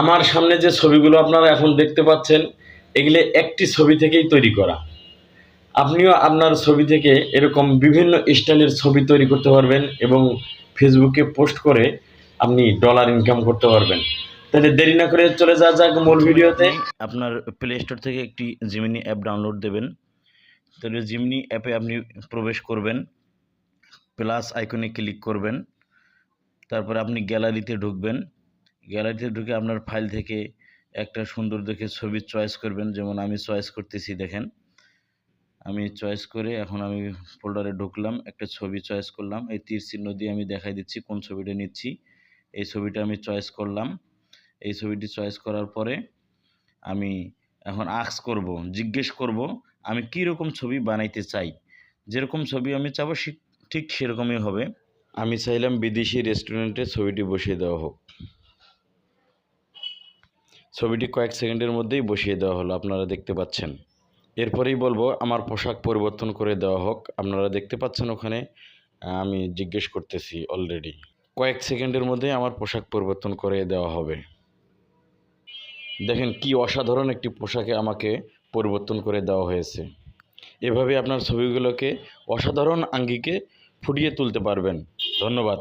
আমার সামনে যে ছবিগুলো আপনারা এখন দেখতে পাচ্ছেন এগুলো একটি ছবি থেকেই তৈরি করা। আপনিও আপনার ছবি থেকে এরকম বিভিন্ন স্টাইলের ছবি তৈরি করতে পারবেন এবং ফেসবুকে পোস্ট করে আপনি ডলার ইনকাম করতে পারবেন। তাহলে দেরি না করে চলে যাওয়া যাক মূল ভিডিওতে। আপনার প্লে স্টোর থেকে একটি জিমিনি অ্যাপ ডাউনলোড দেবেন। তাহলে জিমিনি অ্যাপে আপনি প্রবেশ করবেন প্লাস আইকনে ক্লিক করবেন। তারপরে আপনি গ্যালারিতে ঢুকবেন। গ্যালারিতে ঢুকে আপনার ফাইল থেকে একটা সুন্দর দেখে ছবি চয়েস করবেন, যেমন আমি চয়েস করতেছি দেখেন। আমি চয়েস করে এখন আমি ফোল্ডারে ঢুকলাম, একটা ছবি চয়েস করলাম। এই তীর চিহ্ন দিয়ে আমি দেখাই দিচ্ছি কোন ছবিটা নিচ্ছি। এই ছবিটা আমি চয়েস করলাম। এই ছবিটি চয়েস করার পরে আমি এখন আক্স করব, জিজ্ঞেস করব, আমি কী রকম ছবি বানাইতে চাই? যেরকম ছবি আমি চাবো, ঠিক সেরকমই হবে। আমি চাইলাম বিদেশি রেস্টুরেন্টে ছবিটি বসিয়ে দেওয়া হোক। ছবিটি কয়েক সেকেন্ডের মধ্যেই বসিয়ে দেওয়া হলো, আপনারা দেখতে পাচ্ছেন। এরপরেই বলব, আমার পোশাক পরিবর্তন করে দেওয়া হোক। আপনারা দেখতে পাচ্ছেন ওখানে আমি জিজ্ঞেস করতেছি অলরেডি কয়েক সেকেন্ডের মধ্যে আমার পোশাক পরিবর্তন করে দেওয়া হবে। দেখেন কি অসাধারণ একটি পোশাকে আমাকে পরিবর্তন করে দেওয়া হয়েছে। এভাবে আপনার ছবিগুলোকে অসাধারণ আঙ্গিকে ফুটিয়ে তুলতে পারবেন। ধন্যবাদ।